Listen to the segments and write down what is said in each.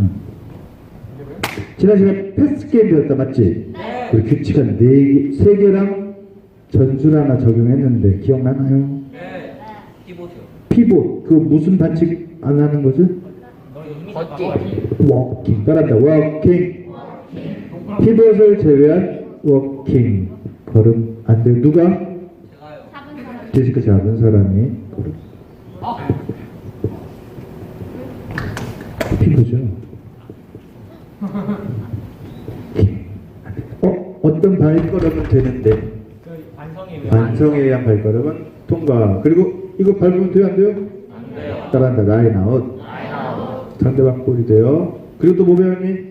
응. 지난 시간에 패스 게임 배웠다 맞지? 우리 규칙 한네 개, 세 개랑 전술 하나 적용했는데 기억나나요? 네. 키보드요. 피봇 그 무슨 반칙 안 하는 거죠? 걷기. 워킹 따라한다 워킹 피봇을 제외한 워킹 걸음 안 돼. 누가? 제가요. 디스크 잡은 사람이 걸음 피부죠. 어 어떤 발걸음은 되는데 그 반성에 의한 반성에 의한 발걸음은 통과. 그리고 이거 밟으면 돼요 안 돼요? 안 돼요. 따라한다 라인 아웃. 라인 아웃. 상대방 골이 돼요. 그리고 또 뭐 배웠니?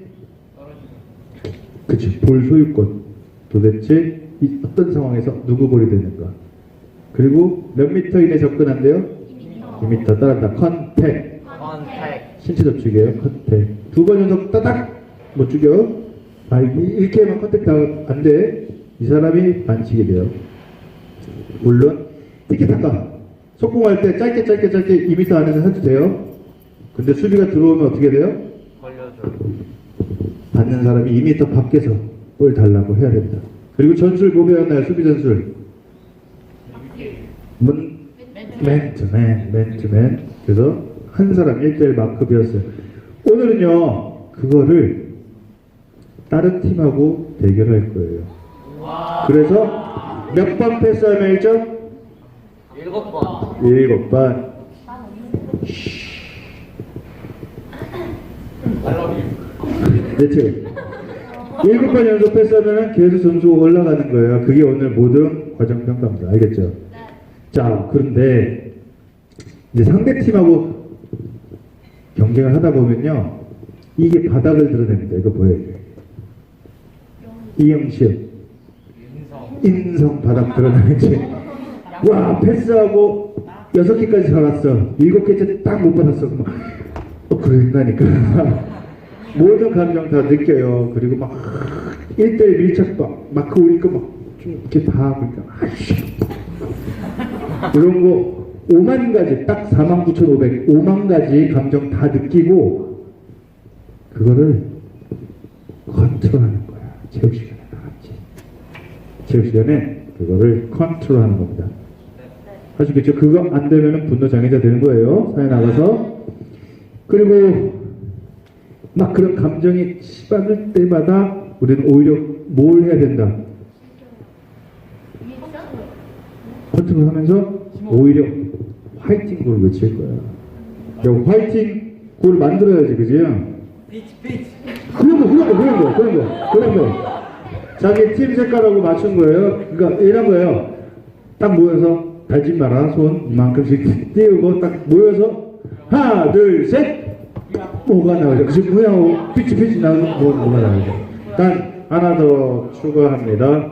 그치 볼 소유권. 도대체 이 어떤 상황에서 누구 볼이 되는가? 그리고 몇 미터 이내 접근한대요? 2미터 따라한다. 컨택. 컨택. 신체 접촉이에요. 컨택. 두 번 연속 따닥 못 죽여. 아 이- 이렇게 하면 컨택 다안 돼. 이 사람이 반칙이 돼요. 물론 티켓타카 속공할 때 짧게 짧게 짧게 2m 안에서 해도 돼요. 근데 수비가 들어오면 어떻게 돼요? 걸려줘. 받는 사람이 2m 밖에서 볼 달라고 해야 됩니다. 그리고 전술 뭐 배웠나요? 수비 전술. 문 맨투맨 맨투맨 그래서 한 사람 1대1 마크 배웠어요. 오늘은요 그거를 다른 팀하고 대결할 거예요. 그래서 몇 번 패스하면 1점? 일곱 번. 일곱 번. 대체 일곱 번 연속 패스하면 계속 점수가 올라가는 거예요. 그게 오늘 모든 과정 평가입니다. 알겠죠? 자, 그런데 이제 상대 팀하고 경쟁을 하다 보면요, 이게 바닥을 드러냅니다. 이거 뭐예요? 이형식. 인성. 바닥 드러나는지 와 패스하고 여섯 개까지 잡았어. 일곱 개째 딱 못 받았어. 그럼 어 그랬다니까. 모든 감정 다 느껴요. 그리고 막 1대1 밀착 막 마크 오니까 막좀 이렇게 다 보니까 아이씨. 이런 거 5만 가지 딱49,500 5만 가지 감정 다 느끼고 그거를 컨트롤하는 거야 체육 시간에 나갔지 체육 시간에 그거를 컨트롤하는 겁니다. 아시겠죠? 그거 안 되면 분노 장애자 되는 거예요. 사회 나가서 그리고 막 그런 감정이 치받을 때마다 우리는 오히려 뭘 해야 된다. 컨트롤 하면서 오히려 화이팅 골을 외칠 거야. 야, 화이팅 골을 만들어야지, 그지? 피치 피치. 그런 거, 그런 거, 그런 거, 그런 거. 자기 팀 색깔하고 맞춘 거예요. 그러니까 이런 거예요. 딱 모여서 달지 마라 손 이만큼씩 띄우고 딱 모여서 하나, 둘, 셋. 뭐가 나오죠? 그치 뭐야? 피치 피치 나오는 뭐, 뭐가 나오죠? 단 하나 더 추가합니다.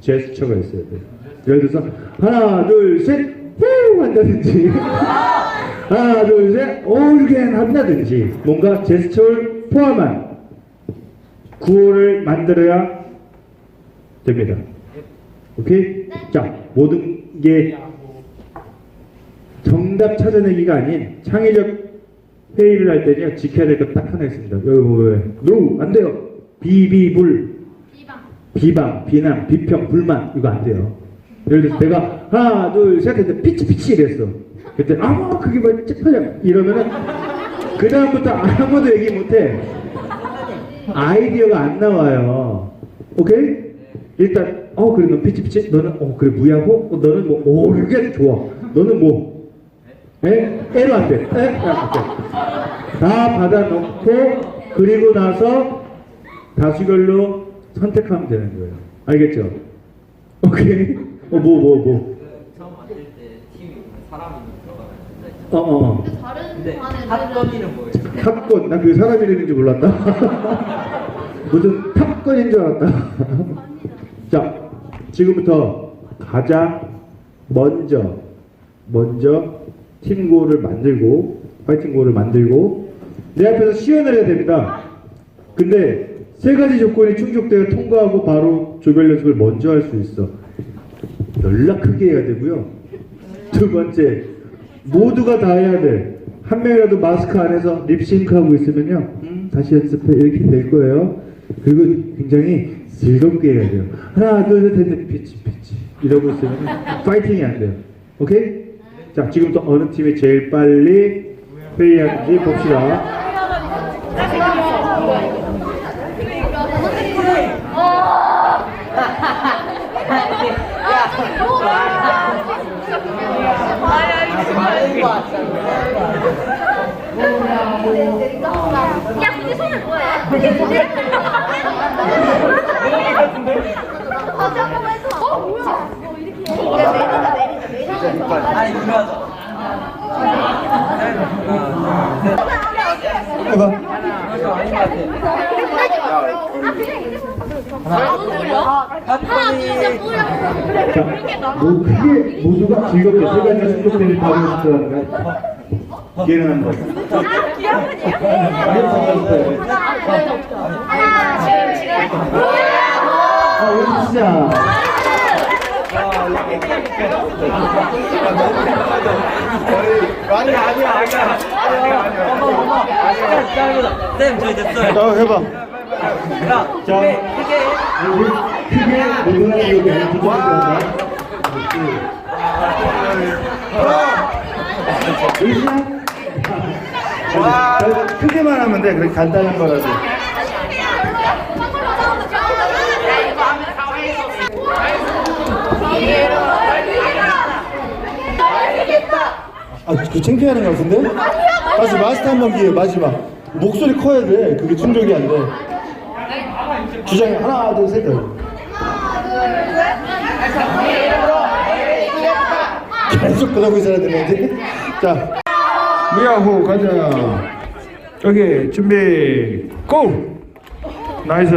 제스처가 있어야 돼. 예를 들어서 하나, 둘, 셋. 후 한다든지. 하나, 둘, 셋. 오르겐 한다든지. 뭔가 제스처를 포함한 구호를 만들어야 됩니다. 오케이? 자, 모든 게 정답 찾아내기가 아닌 창의적 회의를 할 때는요, 지켜야 될 것 딱 하나 있습니다. 여기 보면, 노! 안 돼요! 비비불, 비방, 비난, 비평, 불만, 이거 안 돼요. 예를 들어서 내가 하나, 둘, 셋 했는데 피치 피치 이랬어. 그때 아무 그게 뭐 찌파냐 이러면은 그 다음부터 아무도 얘기 못해. 아이디어가 안 나와요. 오케이? 일단 어 그래 너 피치 피치 너는 어 그래 무야호 어, 너는 뭐오 그게 좋아. 너는 뭐 에? 에로 안 돼. 에? 다 받아놓고 그리고 나서 다수결로 선택하면 되는 거예요. 알겠죠? 오케이? 어 뭐 뭐 뭐. 그 처음 만들 때 팀이 사람이 들어가면 된다 했잖아. 어 어. 어. 다른 근데 반에는 탑건이는 뭐예요? 탑건 나그 사람 이름인지 몰랐다. 무슨 탑건인 줄 알았다. 자 지금부터 가장 먼저 먼저 팀고를 만들고 파이팅고를 만들고 내 앞에서 시연을 해야 됩니다. 근데 세 가지 조건이 충족되어 통과하고 바로 조별 연습을 먼저 할 수 있어. 연락 크게 해야 되고요. 두 번째 모두가 다 해야 돼. 한 명이라도 마스크 안에서 립싱크하고 있으면요. 음, 음, 다시 연습해 이렇게 될 거예요. 그리고 굉장히 즐겁게 해야 돼요. 하나, 둘, 셋, 했는데 피치, 피치. 이러고 있으면 파이팅이 안 돼요. 오케이? 자, 지금부터 어느 팀이 제일 빨리 회의하는지 봅시다. 야, 근데 손을 뭐해? 다시 한 번만 해줘. 어, 뭐야? 어, 이렇게. 야, 내리자, 내리자, 내리자. 아니 뭐 크게 모두가 즐겁게 세 가지 스포츠를 다루고 싶다는 거. 기회는 한 번. 아, 여기 진짜. 아니야 아니야 아니야. 어머. 아니야. 쌤 저희 됐어요. 자, 해봐. 자. 여기 크게 모두가 즐겁게 하는 두 번째 거다. 의시야? 와, 크게만 하면 돼. 그렇게 간단한 거라도. 아, 그 창피하는 것 같은데? 다시 마스터 한 번 기회, 마지막. 목소리 커야 돼. 그게 충족이 안 돼. 주장이 하나, 둘, 셋. 계속 그러고 있어야 되는데. 자, 미야호 가자. 여기 준비, 고! 나이스.